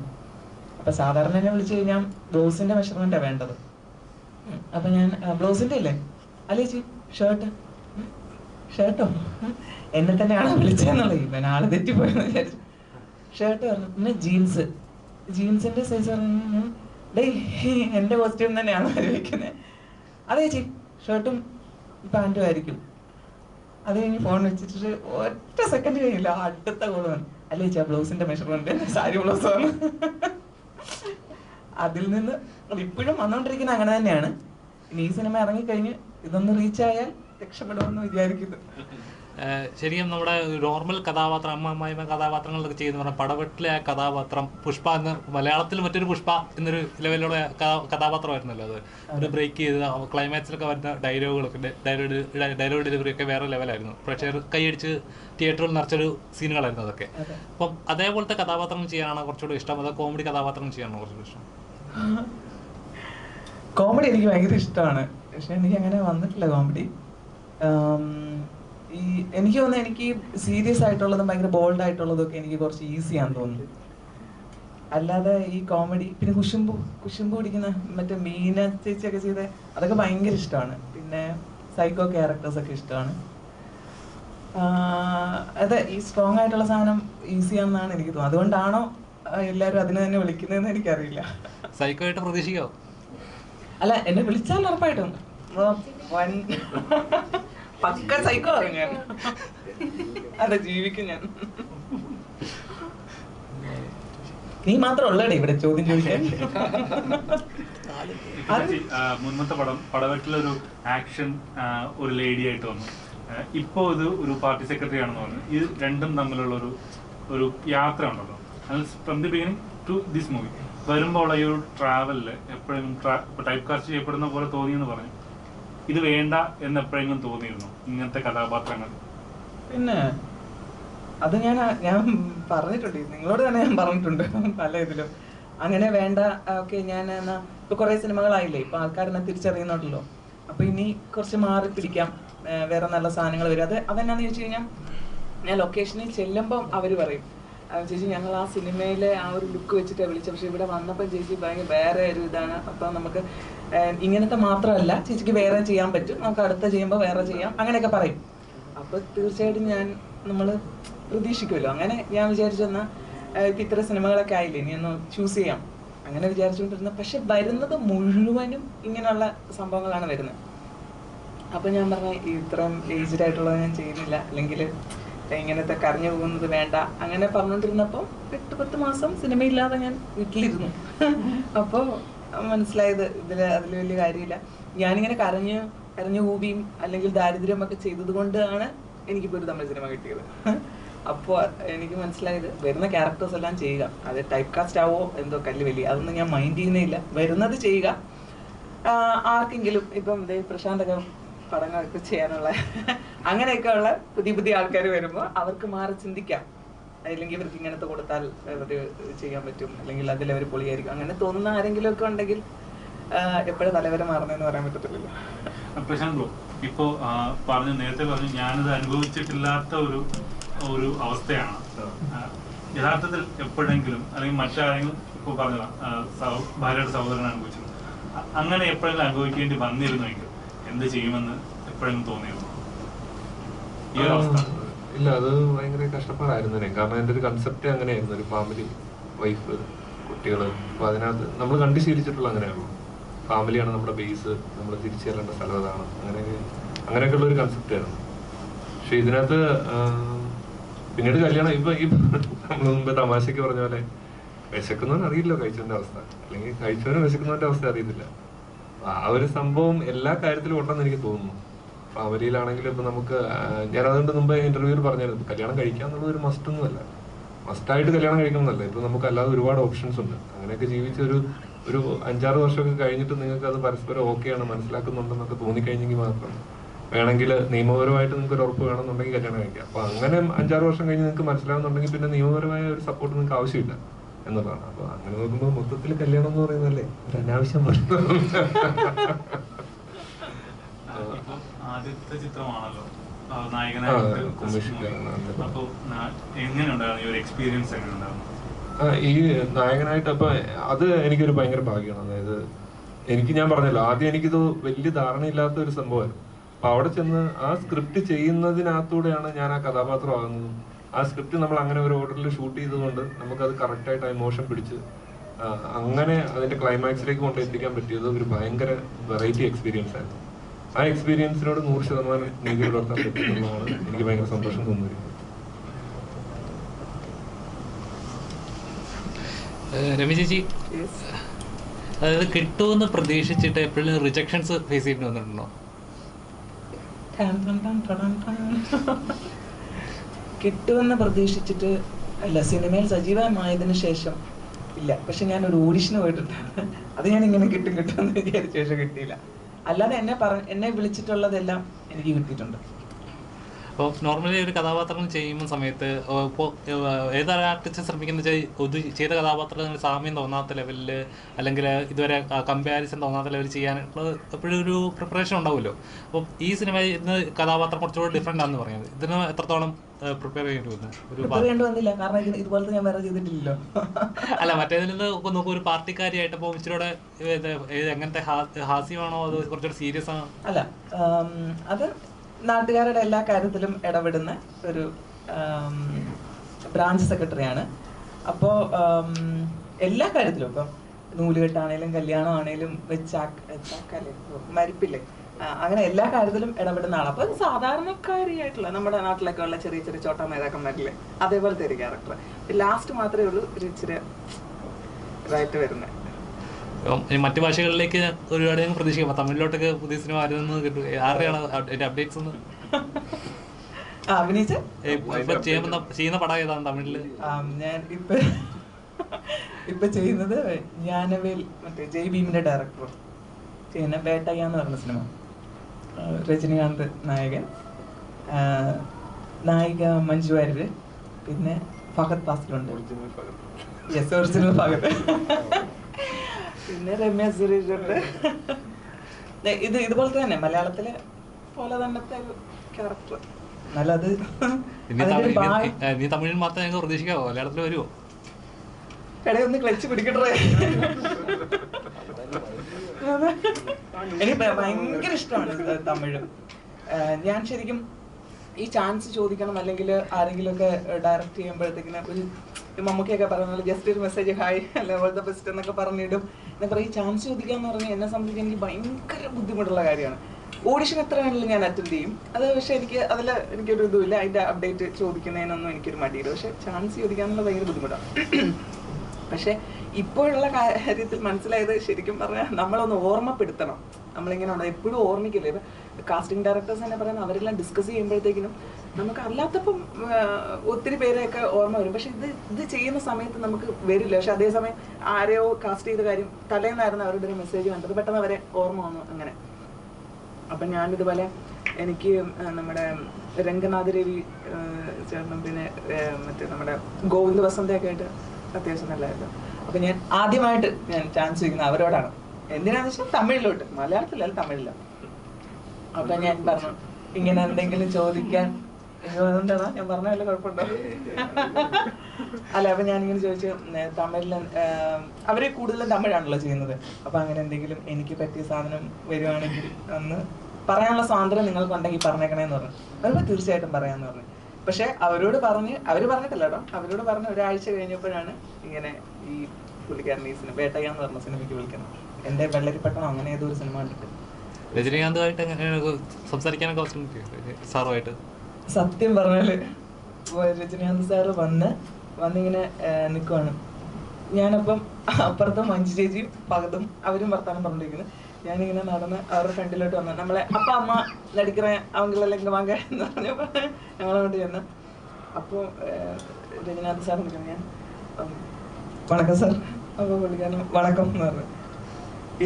അപ്പൊ സാധാരണ എന്നെ വിളിച്ചു കഴിഞ്ഞാൽ ബ്ലൗസിന്റെ മെഷർമെന്റാ വേണ്ടത്. അപ്പൊ ഞാൻ ബ്ലൗസിന്റെ ഇല്ലേ? അല്ല ചേച്ചി ഷർട്ട് ഷർട്ടോ എന്നെ തന്നെയാണോ വിളിച്ചതെന്നുള്ളത്. ഇവൻ ആൾ തെറ്റിപ്പോയെന്ന് വിചാരിച്ചു. ഷർട്ട് പറഞ്ഞു പിന്നെ ജീൻസ് ജീൻസിന്റെ സൈസ് പറഞ്ഞു എന്റെ കോസ്റ്റ്യൂം തന്നെയാണ് ഉപയോഗിക്കുന്നത് അതെ ചേച്ചി ഷർട്ടും പാന്റും ആയിരിക്കും. അത് കഴിഞ്ഞ് ഫോൺ വെച്ചിട്ട് ഒറ്റ സെക്കൻഡ് കഴിയില്ല അടുത്ത കോൾ വന്നു. അല്ല ചേച്ചി ബ്ലൗസിന്റെ മെഷർമെന്റ് സാരി ബ്ലൗസ് ആണ്. അതിൽ നിന്ന് ഇപ്പോഴും വന്നുകൊണ്ടിരിക്കുന്നത് അങ്ങനെ തന്നെയാണ്. ഇനി ഈ സിനിമ ഇറങ്ങിക്കഴിഞ്ഞ് ഇതൊന്ന് റീച്ചായാൽ രക്ഷപ്പെടുമെന്ന് വിചാരിക്കുന്നു. ശരിക്കും നമ്മുടെ നോർമൽ കഥാപാത്രം അമ്മ അമ്മായിമ്മ കഥാപാത്രങ്ങളൊക്കെ ചെയ്യുന്ന പറഞ്ഞാൽ പടവെട്ടിലെ ആ കഥാപാത്രം പുഷ്പ എന്ന് മലയാളത്തിൽ മറ്റൊരു പുഷ്പ എന്നൊരു ലെവലിലുള്ള കഥാപാത്രമായിരുന്നല്ലോ അത്. ഒരു ബ്രേക്ക് ചെയ്ത് ക്ലൈമാക്സിലൊക്കെ വരുന്ന ഡയലോഗുകളൊക്കെ ഡയലോഗ് ഡയലോഗ് ഡെലിവറി ഒക്കെ വേറെ ലെവലായിരുന്നു പ്രേക്ഷകർ കൈയടിച്ച് തിയേറ്ററിൽ നിറച്ചൊരു സീനുകളായിരുന്നു അതൊക്കെ. അപ്പം അതേപോലത്തെ കഥാപാത്രം ചെയ്യാനാണ് കുറച്ചുകൂടി ഇഷ്ടം? അതോ കോമഡി കഥാപാത്രം ചെയ്യാനാണ് കുറച്ചുകൂടി ഇഷ്ടം? കോമഡി എനിക്ക് ഭയങ്കര ഇഷ്ടമാണ്. പക്ഷെ എനിക്ക് അങ്ങനെ വന്നിട്ടില്ല കോമഡി ഈ എനിക്ക് തോന്നുന്നു എനിക്ക് സീരിയസ് ആയിട്ടുള്ളതും ഭയങ്കര ബോൾഡ് ആയിട്ടുള്ളതൊക്കെ എനിക്ക് കുറച്ച് ഈസിയാന്ന് തോന്നുന്നു. അല്ലാതെ ഈ കോമഡി പിന്നെ കുശുമ്പു കുശുമ്പു പിടിക്കുന്ന മറ്റേ മീന ചേച്ചിയൊക്കെ ചെയ്ത അതൊക്കെ ഭയങ്കര ഇഷ്ടമാണ്. പിന്നെ സൈക്കോ ക്യാരക്ടേഴ്സ് ഒക്കെ ഇഷ്ടമാണ്. അതെ ഈ സ്ട്രോങ് ആയിട്ടുള്ള സാധനം ഈസിയാന്നാണ് എനിക്ക് തോന്നുന്നത്. അതുകൊണ്ടാണോ എല്ലാരും എല്ലാവരും അതിനെ തന്നെ വിളിക്കുന്നതെന്ന് എനിക്കറിയില്ല. സൈക്കോ ആയിട്ട് പ്രതീക്ഷിക്കോ അല്ല എന്നെ വിളിച്ചാൽ ഉറപ്പായിട്ടും. വൻ പക്ക സൈക്കോ ആണ് ഞാൻ അതെ ജീവിക്കും ഞാൻ. നീ മാത്രം ഉള്ളടേ ഇവിടെ ചോദ്യം ചോദിക്കാൻ. മുൻപത്തെ പടം പടവെട്ടിലൊരു ആക്ഷൻ ഒരു ലേഡി ആയിട്ട് വന്നു ഇപ്പോ ഇത് ഒരു പാർട്ടി സെക്രട്ടറി ആണെന്ന് പറഞ്ഞു. ഇത് രണ്ടും തമ്മിലുള്ള ഒരു ഒരു യാത്ര ഉണ്ടല്ലോ. From the beginning to this movie വരുമ്പോൾ ഈ ഒരു ട്രാവലിൽ എപ്പോഴും ടൈപ്പ് കാസ്റ്റ് ചെയ്യപ്പെടുന്ന പോലെ തോന്നിയെന്ന് പറഞ്ഞു. ഇത് വേണ്ട എന്ന് എപ്പോഴെങ്കിലും തോന്നിയിരുന്നു ഇങ്ങനത്തെ കഥാപാത്രങ്ങൾ. പിന്നെ അത് ഞാൻ ഞാൻ പറഞ്ഞിട്ടുണ്ട്. നിങ്ങളോട് തന്നെ ഞാൻ പറഞ്ഞിട്ടുണ്ട് പല ഇതിലും. അങ്ങനെ വേണ്ട ഓക്കെ ഞാൻ എന്നാ ഇപ്പൊ കുറെ സിനിമകളായില്ലേ? ഇപ്പൊ ആൾക്കാരെന്നെ തിരിച്ചറിയുന്നുണ്ടല്ലോ. അപ്പൊ ഇനി കുറച്ച് മാറി പിടിക്കാം. വേറെ നല്ല സാധനങ്ങൾ വരും. അത് അതെന്നാന്ന് ചോദിച്ചു കഴിഞ്ഞാൽ ഞാൻ ലൊക്കേഷനിൽ ചെല്ലുമ്പോൾ അവർ പറയും. ചേച്ചി ഞങ്ങൾ ആ സിനിമയിലെ ആ ഒരു ലുക്ക് വെച്ചിട്ടാണ് വിളിച്ചത് പക്ഷെ ഇവിടെ വന്നപ്പോൾ ചേച്ചി ഭയങ്കര വേറെ ഒരു ഇതാണ്. അപ്പം നമുക്ക് ഇങ്ങനത്തെ മാത്രമല്ല ചേച്ചിക്ക് വേറെ ചെയ്യാൻ പറ്റും. നമുക്ക് അടുത്ത ചെയ്യുമ്പോൾ വേറെ ചെയ്യാം. അങ്ങനെയൊക്കെ പറയും. അപ്പൊ തീർച്ചയായിട്ടും ഞാൻ നമ്മൾ പ്രതീക്ഷിക്കുമല്ലോ. അങ്ങനെ ഞാൻ വിചാരിച്ചു എന്നാ ഇപ്പൊ ഇത്ര സിനിമകളൊക്കെ ആയില്ലേ ഇനി ഒന്ന് ചൂസ് ചെയ്യാം. അങ്ങനെ വിചാരിച്ചുകൊണ്ടിരുന്ന. പക്ഷെ വരുന്നത് മുഴുവനും ഇങ്ങനെയുള്ള സംഭവങ്ങളാണ് വരുന്നത്. അപ്പൊ ഞാൻ പറഞ്ഞ ഇത്രയും ഏജ്ഡ് ആയിട്ടുള്ളത് ഞാൻ ചെയ്യുന്നില്ല. അല്ലെങ്കിൽ ഇങ്ങനത്തെ കരഞ്ഞു പോകുന്നത് വേണ്ട. അങ്ങനെ പറഞ്ഞുകൊണ്ടിരുന്നപ്പോൾ എട്ട് പത്ത് മാസം സിനിമയില്ലാതെ ഞാൻ വീട്ടിലിരുന്നു. *laughs* അപ്പോൾ മനസ്സിലായത് ഇതിൽ അതിൽ വലിയ കാര്യമില്ല. ഞാനിങ്ങനെ കരഞ്ഞ് കരഞ്ഞു ഹൂബിയും അല്ലെങ്കിൽ ദാരിദ്ര്യം ഒക്കെ ചെയ്തത് കൊണ്ടാണ് എനിക്കിപ്പോൾ ഒരു തമിഴ് സിനിമ കിട്ടിയത്. അപ്പോൾ എനിക്ക് മനസ്സിലായത് വരുന്ന ക്യാരക്ടേഴ്സ് എല്ലാം ചെയ്യുക. അത് ടൈപ്പ് കാസ്റ്റ് ആവോ എന്തോ കല്ല് വലിയ അതൊന്നും ഞാൻ മൈൻഡ് ചെയ്യുന്നില്ല വരുന്നത് ചെയ്യുക. ആർക്കെങ്കിലും ഇപ്പം ഇതേ പ്രശാന്തൊക്കെ പടങ്ങളൊക്കെ ചെയ്യാനുള്ള അങ്ങനെയൊക്കെ ഉള്ള പുതിയ പുതിയ ആൾക്കാർ വരുമ്പോൾ അവർക്ക് മാറി ചിന്തിക്കാം. അല്ലെങ്കിൽ ഇവർക്ക് ഇങ്ങനത്തെ കൊടുത്താൽ അവർ ചെയ്യാൻ പറ്റും. അല്ലെങ്കിൽ അതിൽ അവർ പൊളിയായിരിക്കും. അങ്ങനെ തോന്നുന്ന ആരെങ്കിലും ഒക്കെ ഉണ്ടെങ്കിൽ എപ്പോഴും തലവരെ മാറണമെന്ന് പറയാൻ പറ്റത്തില്ലല്ലോ. പ്രശാന്ത് ഇപ്പോ പറഞ്ഞു നേരത്തെ പറഞ്ഞു ഞാനത് അനുഭവിച്ചിട്ടില്ലാത്ത ഒരു ഒരു അവസ്ഥയാണ്. യഥാർത്ഥത്തിൽ എപ്പോഴെങ്കിലും അല്ലെങ്കിൽ മറ്റാരെങ്കിലും ഇപ്പോൾ പറഞ്ഞതാ ആ, ഭാര്യയുടെ സഹോദരൻ അനുഭവിച്ചു അങ്ങനെ എപ്പോഴെങ്കിലും അനുഭവിക്കേണ്ടി വന്നിരുന്നെങ്കിൽ എന്ത് ചെയ്യുമെന്ന് എപ്പോഴെങ്കിലും തോന്നിയിരുന്നു? ഈ ഒരു അവസ്ഥ. ഇല്ല അത് ഭയങ്കര കഷ്ടപ്പാടായിരുന്നു. കാരണം എന്റെ ഒരു കൺസെപ്റ്റ് അങ്ങനെയായിരുന്നു. ഒരു ഫാമിലി വൈഫ് കുട്ടികൾ. അപ്പൊ അതിനകത്ത് നമ്മൾ കണ്ടു ശീലിച്ചിട്ടുള്ള അങ്ങനെയാണ് ഫാമിലിയാണ് നമ്മുടെ ബേസ് നമ്മൾ തിരിച്ചു ചെല്ലേണ്ട സ്ഥലം അതാണ്. അങ്ങനെയൊക്കെ ഉള്ള ഒരു കൺസെപ്റ്റ് ആയിരുന്നു. പക്ഷെ ഇതിനകത്ത് പിന്നീട് കല്യാണം ഇപ്പൊ ഈ നമ്മൾ മുമ്പ് തമാശക്ക് പറഞ്ഞ പോലെ വിശക്കുന്നവൻ അറിയില്ല കഴിച്ചവന്റെ അവസ്ഥ. അല്ലെങ്കിൽ കഴിച്ചവന് വിശക്കുന്നവന്റെ അവസ്ഥ അറിയുന്നില്ല ആ ഒരു സംഭവം എല്ലാ കാര്യത്തിലും ഉണ്ടെന്ന് എനിക്ക് തോന്നുന്നു. ഫാമിലിയിലാണെങ്കിലും ഇപ്പൊ നമുക്ക് ഞാൻ അതുകൊണ്ട് മുമ്പ് ഇന്റർവ്യൂവിൽ പറഞ്ഞായിരുന്നു കല്യാണം കഴിക്കുക എന്നുള്ളത് ഒരു മസ്റ്റ് ഒന്നുമല്ല മസ്റ്റായിട്ട് കല്യാണം കഴിക്കണം എന്നല്ല. ഇപ്പൊ നമുക്ക് അല്ലാതെ ഒരുപാട് ഓപ്ഷൻസ് ഉണ്ട്. അങ്ങനെയൊക്കെ ജീവിച്ച ഒരു ഒരു അഞ്ചാറ് വർഷമൊക്കെ കഴിഞ്ഞിട്ട് നിങ്ങൾക്ക് അത് പരസ്പരം ഓക്കെയാണ് മനസ്സിലാക്കുന്നുണ്ടെന്നൊക്കെ തോന്നിക്കഴിഞ്ഞെങ്കിൽ മാത്രം വേണമെങ്കിൽ നിയമപരമായിട്ട് നിങ്ങൾക്ക് ഒരു ഉറപ്പ് വേണമെന്നുണ്ടെങ്കിൽ കല്യാണം കഴിക്കാം. അപ്പൊ അങ്ങനെ അഞ്ചാറ് വർഷം കഴിഞ്ഞ് നിങ്ങൾക്ക് മനസ്സിലാവുന്നുണ്ടെങ്കിൽ പിന്നെ നിയമപരമായ ഒരു സപ്പോർട്ട് നിങ്ങൾക്ക് ആവശ്യമില്ല എന്നുള്ളതാണ്. അപ്പൊ അങ്ങനെ നോക്കുമ്പോൾ മൊത്തത്തിൽ കല്യാണം എന്ന് പറയുന്നതല്ലേ? ഒരു അനാവശ്യം ആദ്യത്തെ ചിത്രമാണല്ലോ. അതെ. ഈ നായകനായിട്ട് അപ്പൊ അത് എനിക്കൊരു ഭയങ്കര ഭാഗ്യമാണ്. അതായത് എനിക്ക് ഞാൻ പറഞ്ഞല്ലോ ആദ്യം എനിക്കിത് വലിയ ധാരണയില്ലാത്ത ഒരു സംഭവമായിരുന്നു. അപ്പൊ അവിടെ ചെന്ന് ആ സ്ക്രിപ്റ്റ് ചെയ്യുന്നതിനകത്തൂടെയാണ് ഞാൻ ആ കഥാപാത്രമാകുന്നതും. ആ സ്ക്രിപ്റ്റ് നമ്മൾ അങ്ങനെ ഒരു ഓർഡറിൽ ഷൂട്ട് ചെയ്തുകൊണ്ട് നമുക്കത് കറക്റ്റായിട്ട് ആ ഇമോഷൻ പിടിച്ച് അങ്ങനെ അതിന്റെ ക്ലൈമാക്സിലേക്ക് കൊണ്ടെത്തിക്കാൻ പറ്റിയത് ഒരു ഭയങ്കര വെറൈറ്റി എക്സ്പീരിയൻസ് ആയിരുന്നു. ആ എക്സ്പീരിയൻസിനോട് നൂറ് ശതമാനം നീതി പുലർത്താൻ പറ്റുന്നതാണ് എനിക്ക് ഭയങ്കര സന്തോഷം തോന്നുന്നത് രമേശി രമി ചേച്ചി അതായത് കിട്ടുമെന്ന് പ്രതീക്ഷിച്ചിട്ട് എപ്പോഴും റിജക്ഷൻസ് ഫേസ് ചെയ്യേണ്ടി വന്നിട്ടുണ്ടോ. കിട്ടുമെന്ന് പ്രതീക്ഷിച്ചിട്ട് അല്ല സിനിമയിൽ സജീവമായതിനു ശേഷം ഇല്ല. പക്ഷെ ഞാൻ ഒരു ഓഡിഷന് പോയിട്ടുണ്ട്. അത് ഞാൻ ഇങ്ങനെ കിട്ടും കിട്ടും എന്ന് വിചാരിച്ച ശേഷം കിട്ടിയില്ല. അല്ലാതെ എന്നെ പറ എന്നെ വിളിച്ചിട്ടുള്ളതെല്ലാം എനിക്ക് കിട്ടിയിട്ടുണ്ട്. അപ്പോൾ നോർമലി ഒരു കഥാപാത്രം ചെയ്യുന്ന സമയത്ത് ഇപ്പോൾ ഏതൊരു ആർട്ടിസ്റ്റ് ശ്രമിക്കുന്ന ഇത് ചെയ്ത കഥാപാത്രത്തിന് സാമ്യം തോന്നാത്ത ലെവലിൽ അല്ലെങ്കിൽ ഇതുവരെ കമ്പാരിസൺ തോന്നാത്ത ലെവലിൽ ചെയ്യാനുള്ള എപ്പോഴും ഒരു പ്രിപ്പറേഷൻ ഉണ്ടാവുമല്ലോ. അപ്പോൾ ഈ സിനിമ ഇന്ന് കഥാപാത്രം കുറച്ചുകൂടി ഡിഫറെന്റ് ആണെന്ന് പറയുന്നത്. ഇതിന് എത്രത്തോളം പ്രിപ്പയർ ചെയ്യേണ്ടി വന്നു? ഒരു ഇതുപോലത്തെ ഞാൻ വേറെ ചെയ്തിട്ടില്ലല്ലോ. അല്ല മറ്റേതിൽ നിന്ന് നോക്കൂ ഒരു പാർട്ടിക്കാരിയായിട്ട് അപ്പോൾ ഇച്ചിരൂടെ എങ്ങനത്തെ ഹാസ്യമാണോ അതോ കുറച്ചുകൂടെ സീരിയസ് ആണോ? അല്ല അത് നാട്ടുകാരുടെ എല്ലാ കാര്യത്തിലും ഇടപെടുന്ന ഒരു ബ്രാഞ്ച് സെക്രട്ടറിയാണ് അപ്പോ എല്ലാ കാര്യത്തിലും ഇപ്പം നൂലുകെട്ടാണേലും കല്യാണം ആണേലും വെച്ചാക്കല്ലേ മരിപ്പില്ലേ? അങ്ങനെ എല്ലാ കാര്യത്തിലും ഇടപെടുന്ന ആളാണ് അപ്പൊ സാധാരണക്കാരിയായിട്ടുള്ള നമ്മുടെ നാട്ടിലൊക്കെ ഉള്ള ചെറിയ ചെറിയ ചോട്ടാ നേതാക്കന്മാരില്ലേ അതേപോലത്തെ ഒരു ക്യാരക്ടർ ലാസ്റ്റ് മാത്രമേ ഉള്ളൂ ഒരു ഇച്ചിരി ഇതായിട്ട് വരുന്നത് മറ്റു ഭാഷകളിലേക്ക് ഒരുപാട് ഞാൻ പ്രതീക്ഷിക്കാം. തമിഴിലോട്ടൊക്കെ പുതിയ സിനിമ ആരുന്നു കിട്ടും. ആരുടെയാണ് അതിന്റെ അപ്ഡേറ്റ്സ് ഒന്ന്? ഇപ്പൊ ചെയ്യുന്ന ചെയ്യുന്ന പടം ഏതാണ് തമിഴിൽ? ഞാൻ ഇപ്പൊ ഇപ്പൊ ചെയ്യുന്നത് ജ്ഞാനവേൽ മറ്റേ ജയ് ഭീമിന്റെ ഡയറക്ടർ ചെയ്യുന്ന വേട്ടയ്യ എന്ന് പറഞ്ഞ സിനിമ. രജനികാന്ത് നായകൻ. നായിക മഞ്ജു വാര്യര്. പിന്നെ ഫഹദ് ഫാസിലുണ്ട്. Yes original Fahadh. *laughs* *laughs* പിന്നെ രമ്യ സുരേഷ് ഉണ്ട് ഇത് ഇതുപോലത്തെ തന്നെ മലയാളത്തിലെ പോലെ തന്നെ ഒരു ക്യാരക്ടർ ഇനി ഏ, ഇനി തമിഴിൽ മാത്രമേ ഞങ്ങൾക്ക് പ്രതീക്ഷിക്കാവോ? മലയാളത്തിൽ വരുമോ എടേ ഒന്ന് ക്ലച്ച് പിടിക്കട്ടെ. എനിക്ക് ഭയങ്കര ഇഷ്ടമാണ് തമിഴ്. ഞാൻ ശരിക്കും ഈ ചാൻസ് ചോദിക്കണം അല്ലെങ്കിൽ ആരെങ്കിലും ഒക്കെ ഡയറക്റ്റ് ചെയ്യുമ്പോഴത്തേക്കിന് ഒരു മമ്മൂക്കയൊക്കെ പറയുന്നത് ജസ്റ്റ് ഒരു മെസ്സേജ് ഹായ് അല്ലെ ഓൾ ദ ബെസ്റ്റ് എന്നൊക്കെ പറഞ്ഞിടും. എന്നെ പറയും ഈ ചാൻസ് ചോദിക്കുക എന്ന് പറഞ്ഞാൽ എന്നെ സംബന്ധിച്ച് എനിക്ക് ഭയങ്കര ബുദ്ധിമുട്ടുള്ള കാര്യമാണ്. ഓഡിഷൻ എത്ര വേണമെങ്കിലും ഞാൻ അറ്റൻഡ് ചെയ്യും. അത് പക്ഷേ എനിക്ക് അതിൽ എനിക്കൊരു ഇതുമില്ല. അതിന്റെ അപ്ഡേറ്റ് ചോദിക്കുന്നതിനൊന്നും എനിക്കൊരു മടിയില്ല. പക്ഷേ ചാൻസ് ചോദിക്കുക എന്നുള്ളത് ഭയങ്കര ബുദ്ധിമുട്ടാണ്. *clears throat* പക്ഷേ ഇപ്പോഴുള്ള കാര്യത്തിൽ മനസ്സിലായത് ശരിക്കും പറഞ്ഞാൽ നമ്മളൊന്ന് ഓർമ്മപ്പെടുത്തണം. നമ്മളിങ്ങനെ എപ്പോഴും ഓർമ്മിക്കില്ല? കാസ്റ്റിംഗ് ഡയറക്ടേഴ്സ് തന്നെ പറയുന്നത് അവരെല്ലാം ഡിസ്കസ് ചെയ്യുമ്പോഴത്തേക്കിനും നമുക്ക് അല്ലാത്തപ്പം ഒത്തിരി പേരെയൊക്കെ ഓർമ്മ വരും. പക്ഷെ ഇത് ഇത് ചെയ്യുന്ന സമയത്ത് നമുക്ക് വരില്ല. പക്ഷെ അതേസമയം ആരെയോ കാസ്റ്റ് ചെയ്ത കാര്യം തലേന്നായിരുന്നു അവരുടെ ഒരു മെസ്സേജ് കണ്ടത്. പെട്ടെന്ന് അവരെ ഓർമ്മ വന്നു അങ്ങനെ. അപ്പം ഞാനിതുപോലെ എനിക്ക് നമ്മുടെ രംഗനാഥ് രവി ചേർന്നും പിന്നെ മറ്റേ നമ്മുടെ ഗോവിന്ദ് വസന്തയൊക്കെ ആയിട്ട് അത്യാവശ്യം നല്ലതായിരുന്നു അപ്പം ഞാൻ ആദ്യമായിട്ട് ഞാൻ ചാൻസ് ചോദിക്കുന്നത് അവരോടാണ്. എന്തിനാണെന്ന് വെച്ചാൽ തമിഴിലോട്ട്. മലയാളത്തിലല്ല തമിഴിലാണ് അപ്പം ഞാൻ പറഞ്ഞു ഇങ്ങനെ എന്തെങ്കിലും ചോദിക്കാൻ. എന്താണ് ഞാൻ പറഞ്ഞ വല്ല കുഴപ്പമുണ്ടോ? അല്ല അപ്പൊ ഞാനിങ്ങനെ ചോദിച്ചു തമിഴിൽ അവർ കൂടുതലും തമിഴാണല്ലോ ചെയ്യുന്നത്. അപ്പൊ അങ്ങനെ എന്തെങ്കിലും എനിക്ക് പറ്റിയ സാധനം വരുവാണെങ്കിൽ ഒന്ന് പറയാനുള്ള സ്വാതന്ത്ര്യം നിങ്ങൾക്കുണ്ടെങ്കിൽ പറഞ്ഞേക്കണേന്ന് പറഞ്ഞു. അവർക്ക് തീർച്ചയായിട്ടും പറയാന്ന് പറഞ്ഞു. പക്ഷെ അവരോട് പറഞ്ഞ് അവർ പറഞ്ഞിട്ടില്ല കേട്ടോ അവരോട് പറഞ്ഞ് ഒരാഴ്ച കഴിഞ്ഞപ്പോഴാണ് ഇങ്ങനെ ഈ പുള്ളിക്കാരൻ ഈ സിനിമ വേട്ടയ്യാന്ന് പറഞ്ഞ സിനിമയ്ക്ക് വിളിക്കുന്നത്. എന്റെ വെള്ളരിപ്പട്ടണം അങ്ങനെ ഏതോ ഒരു സിനിമ കണ്ടിട്ട്. രജനീകാന്തുമായിട്ട് സംസാരിക്കാനൊക്കെ അവസരം സാറുമായിട്ട്. സത്യം പറഞ്ഞാൽ രജനീകാന്ത് സാറ് വന്ന് വന്നിങ്ങനെ നിൽക്കുവാണ് ഞാനപ്പം അപ്പുറത്തെ മഞ്ജു ചേച്ചിയും പകതും അവരും വർത്താനം പറഞ്ഞിരിക്കുന്നു ഞാനിങ്ങനെ നടന്ന് അവരുടെ ഫ്രണ്ടിലോട്ട് വന്നു നമ്മളെ അപ്പ അമ്മ നടിക്കണ അവങ്കിളല്ലെങ്കിൽ വാങ്ങ എന്ന് പറഞ്ഞപ്പോ ഞങ്ങളങ്ങോട്ട് ചെന്ന്. അപ്പോൾ രജനീകാന്ത് സാർ നിൽക്കുന്നു. ഞാൻ വണക്കം സാർ. അപ്പോൾ പുള്ളിക്കാരൻ വണക്കം എന്ന് പറഞ്ഞു.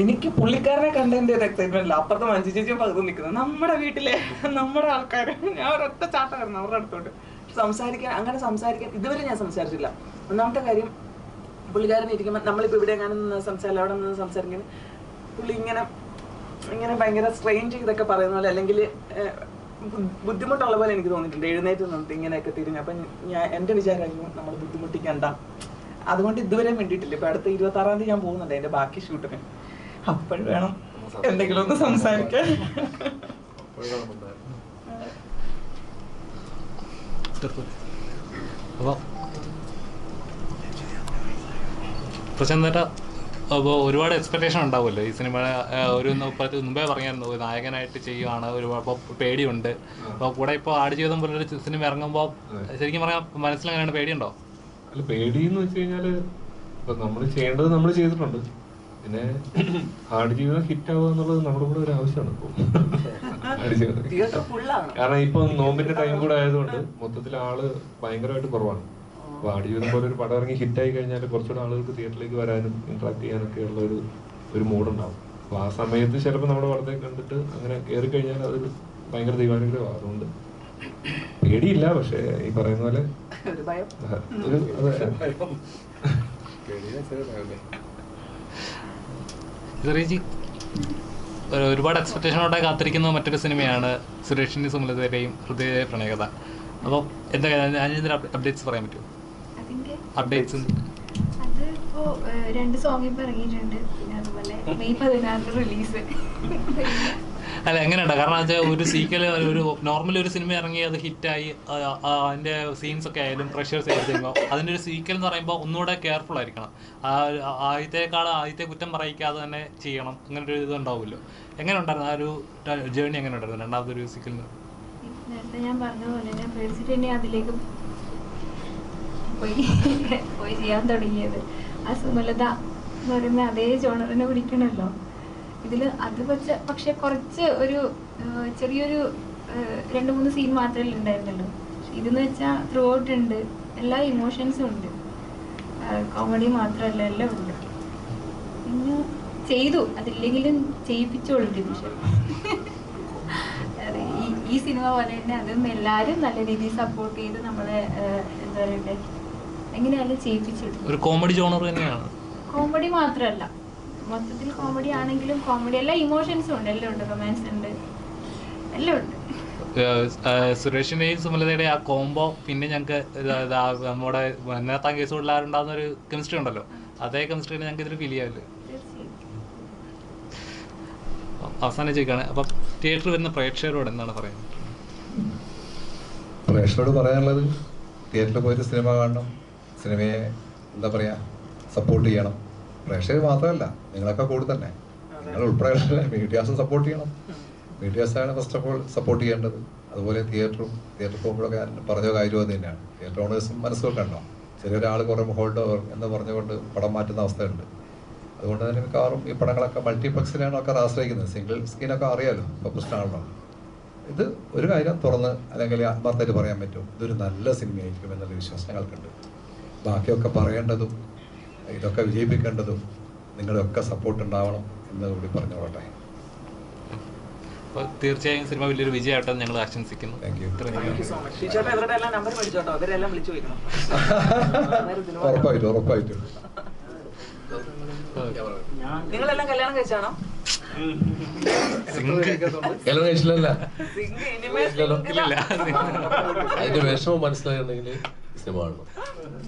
എനിക്ക് പുള്ളിക്കാരനെ കണ്ടതിന്റെ ഒരു എക്സൈറ്റ്മെന്റ് അപ്പുറത്തെ മഞ്ജു ചേച്ചി പകുതി നിൽക്കുന്നത് നമ്മുടെ വീട്ടിലെ നമ്മുടെ ആൾക്കാർ ഞാൻ ഒരൊറ്റ ചാട്ടായിരുന്നു അവരുടെ അടുത്തോട്ട്. സംസാരിക്കാൻ അങ്ങനെ സംസാരിക്കാൻ ഇതുവരെ ഞാൻ സംസാരിച്ചില്ല ഒന്നാമത്തെ കാര്യം പുള്ളിക്കാരൻ ഇരിക്കുമ്പോൾ നമ്മളിപ്പോൾ ഇവിടെ എങ്ങനെ നിന്ന് സംസാരില്ല അവിടെ നിന്ന് സംസാരിക്കുന്നത് പുള്ളി ഇങ്ങനെ ഇങ്ങനെ ഭയങ്കര സ്ട്രെയിൻ ചെയ്തൊക്കെ പറയുന്ന പോലെ അല്ലെങ്കിൽ ബുദ്ധിമുട്ടുള്ള പോലെ എനിക്ക് തോന്നിയിട്ടുണ്ട്. എഴുന്നേറ്റ് നിന്നിട്ട് ഇങ്ങനെയൊക്കെ തിരിഞ്ഞു. അപ്പം ഞാൻ എന്റെ വിചാരമായിരുന്നു നമ്മൾ ബുദ്ധിമുട്ടിക്കണ്ട. അതുകൊണ്ട് ഇതുവരെ വേണ്ടിയിട്ടില്ല ഇപ്പൊ അടുത്ത ഇരുപത്തി ആറാം തീയതി ഞാൻ പോകുന്നുണ്ട്. അതിന്റെ ബാക്കി ഷൂട്ടിന് അപ്പോൾ വേണം എന്തെങ്കിലും ഒന്ന് സംസാരിക്കാൻ. അപ്പോൾ പ്രശാന്തേട്ട അപ്പോൾ ഒരുപാട് എക്സ്പെക്ടേഷൻ ഉണ്ടാവുമല്ലോ ഈ സിനിമ ഒരു മുമ്പേ പറഞ്ഞായിരുന്നു നായകനായിട്ട് ചെയ്യുവാണ് ഒരുപാട് പേടിയുണ്ട്. അപ്പോൾ കൂടെ ഇപ്പോൾ ആടുജീവിതം ഒരു സിനിമ ഇറങ്ങുമ്പോൾ ശരിക്കും പറഞ്ഞാൽ മനസ്സിലങ്ങനെയാണ് പേടിയുണ്ടോ? അല്ല പേടി എന്ന് വെച്ച് കഴിഞ്ഞാൽ ഇപ്പൊ നമ്മൾ ചെയ്യേണ്ടത് നമ്മൾ ചെയ്തിട്ടുണ്ട്. പിന്നെ ഹാർഡ് ജീവിതം ഹിറ്റ് ആവുക എന്നുള്ളത് നമ്മുടെ കൂടെ ഒരു ആവശ്യമാണ് ഇപ്പൊ. ആടുജീവിതം തിയേറ്റർ ഫുള്ളാണ് കാരണം ഇപ്പൊ നോമ്പിന്റെ ടൈം കൂടെ ആയതുകൊണ്ട് മൊത്തത്തിൽ ആൾ ഭയങ്കരമായിട്ട് കുറവാണ്. അപ്പൊ ആടുജീവിതം പോലെ ഒരു പടം ഇറങ്ങി ഹിറ്റ് ആയി കഴിഞ്ഞാൽ കുറച്ചുകൂടെ ആളുകൾക്ക് തിയേറ്ററിലേക്ക് വരാനും ഇന്ററാക്ട് ചെയ്യാനൊക്കെ ഉള്ള ഒരു ഒരു മൂഡുണ്ടാവും അപ്പൊ ആ സമയത്ത് ചിലപ്പോൾ നമ്മുടെ പടത്തെ കണ്ടിട്ട് അങ്ങനെ കയറി കഴിഞ്ഞാൽ അത് ഭയങ്കര ദൈവാനുഗ്രഹം അതുകൊണ്ട് പേടിയില്ല പക്ഷെ ഈ പറയുന്ന പോലെ ഒരു ഭയം. ചെറിയജി ഒരുപാട് എക്സ്പെക്ടേഷനോടെ കാത്തിരിക്കുന്ന മറ്റൊരു സിനിമയാണ് സുരേഷിന്റെ സുമലതയുടെയും ഹൃദയ പ്രണയകഥ. അപ്പോൾ എന്താ അതിന്റെ അപ്ഡേറ്റ്സ് പറയാൻ പറ്റുമോ? അപ്ഡേറ്റ്സ് രണ്ട് സോങ് ഇപ്പൊ ഇറങ്ങിയിട്ടുണ്ട്. പിന്നെ അതുപോലെ മെയ് പതിനാറിന് റിലീസ് *laughs* അല്ല എങ്ങനെയുണ്ട്? കാരണം വെച്ചാൽ ഒരു സീക്വൽ ഒരു നോർമൽ ഒരു സിനിമ ഇറങ്ങി അത് ഹിറ്റായി അതിന്റെ സീൻസ് ഒക്കെ ആയാലും പ്രഷേഴ്സ് ആയിരിക്കുമ്പോൾ അതിന്റെ ഒരു സീക്വൽ എന്ന് പറയുമ്പോൾ ഒന്നുകൂടെ കെയർഫുൾ ആയിരിക്കണം. ആദ്യത്തേക്കാൾ ആദ്യത്തെ കുറ്റം പറയിക്കാതെ തന്നെ ചെയ്യണം. അങ്ങനെ ഒരു ഇത് ഉണ്ടാവുമല്ലോ. എങ്ങനെ ഉണ്ടായിരുന്നു ആ ഒരു ജേർണി എങ്ങനെ ഉണ്ടായിരുന്നു രണ്ടാമത്തെ ഒരു സീക്വലിന് നേരത്തെ ഞാൻ പറഞ്ഞ പോലെ ഞാൻ അതിലേക്ക് പോയി പോയി ചെയ്യാൻ തുടങ്ങിയത്. ആ സുമലത എന്ന് പറയുന്ന അതേ ജോണറിനെ പിടിക്കണമല്ലോ. ഇതിൽ അത് വെച്ച പക്ഷെ കുറച്ച് ഒരു ചെറിയൊരു രണ്ട് മൂന്ന് സീൻ മാത്രമേ ഉണ്ടായിരുന്നുള്ളൂ. പക്ഷെ ഇതെന്ന് വെച്ചാൽ ത്രൂ ഔട്ട് ഉണ്ട് എല്ലാ ഇമോഷൻസും ഉണ്ട്. കോമഡി മാത്രമല്ല എല്ലാം ഉണ്ട്. പിന്നെ ചെയ്തു. അതില്ലെങ്കിലും ചെയ്യിപ്പിച്ചോളൂ അതെ ഈ സിനിമ പോലെ തന്നെ അതും എല്ലാവരും നല്ല രീതിയിൽ സപ്പോർട്ട് ചെയ്ത് നമ്മളെ എന്താ പറയണ്ടേ എങ്ങനെയാലും ചെയ്യിപ്പിച്ചു ഒരു കോമഡി ജോണർ തന്നെയാണ്. കോമഡി മാത്രമല്ല. മൊത്തത്തിൽ കോമഡി ആണെങ്കിലും കോമഡി എല്ലാ ഇമോഷൻസും ഉണ്ട് എല്ലാം ഉണ്ട് റൊമാൻസ് ഉണ്ട് എല്ലാം ഉണ്ട്. സുരേഷിന്റെയും സുമലതയുടെയും ആ കോംബോ പിന്നെ ഞങ്ങൾക്ക് നമ്മുടെ വന്നത്താൻ കേസ് കൊള്ളാറുണ്ടാകുന്ന ഒരു കെമിസ്ട്രി ഉണ്ടല്ലോ. അതേ കെമിസ്ട്രി ഞങ്ങൾക്ക് ഇതിൽ ഫീൽ ചെയ്യാമല്ലോ അവസാനം ചോദിക്കാണ് അപ്പൊ തിയേറ്ററിൽ വരുന്ന പ്രേക്ഷകരോട് എന്താണ് പറയുന്നത്? പ്രേക്ഷകരോട് പറയാനുള്ളത് തിയേറ്ററിൽ പോയിട്ട് സിനിമ കാണണം സിനിമയെ എന്താ പറയാ സപ്പോർട്ട് ചെയ്യണം. പ്രേക്ഷകർ മാത്രമല്ല നിങ്ങളൊക്കെ കൂടെ തന്നെ നിങ്ങൾ ഉൾപ്പെടെയുള്ള മീഡിയാസും സപ്പോർട്ട് ചെയ്യണം. മീഡിയാസാണ് ഫസ്റ്റ് ഓഫ് ഓൾ സപ്പോർട്ട് ചെയ്യേണ്ടത്. അതുപോലെ തിയേറ്ററും തിയേറ്റർ പോകുമ്പോഴൊക്കെ പറഞ്ഞ കാര്യം അത് തന്നെയാണ്. തിയേറ്റർ ഓണേഴ്സും മനസ്സിലൊക്കെ ഉണ്ടോ ചെറിയൊരാൾ കുറേ ഹോൾഡ് ഓവർ എന്ന് പറഞ്ഞുകൊണ്ട് പടം മാറ്റുന്ന അവസ്ഥയുണ്ട്. അതുകൊണ്ട് തന്നെ മിക്കവാറും ഈ പടങ്ങളൊക്കെ മൾട്ടിപ്ലക്സിലാണ് ഒക്കെ ആശ്രയിക്കുന്നത്. സിംഗിൾ സ്ക്രീനൊക്കെ അറിയാലോ ഇപ്പോൾ പ്രശ്നമാണല്ലോ. ഇത് ഒരു കാര്യം തുറന്ന് അല്ലെങ്കിൽ ആത്മാർത്ഥമായിട്ട് പറയാൻ പറ്റും. ഇതൊരു നല്ല സിനിമയായിരിക്കും എന്നുള്ള വിശ്വാസം ഞങ്ങൾക്കുണ്ട്. ബാക്കിയൊക്കെ പറയേണ്ടതും ഇതൊക്കെ വിജയിപ്പിക്കേണ്ടതും നിങ്ങളുടെയൊക്കെ സപ്പോർട്ട് ഉണ്ടാവണം എന്ന് കൂടി പറഞ്ഞോളട്ടെ. അപ്പോൾ തീർച്ചയായും സിനിമ വലിയൊരു വിജയമായിട്ട് ഞങ്ങൾ ആശംസിക്കുന്നു. *laughs* ഉറപ്പായിട്ടും ഉറപ്പായിട്ടും. നിങ്ങളെല്ലാം കല്യാണം കഴിച്ചാണോ? കല്യാണം കഴിച്ചില്ലല്ല? അതിന്റെ വിഷമം മനസ്സിലായിരുന്നെങ്കിൽ സിനിമ കാണണം.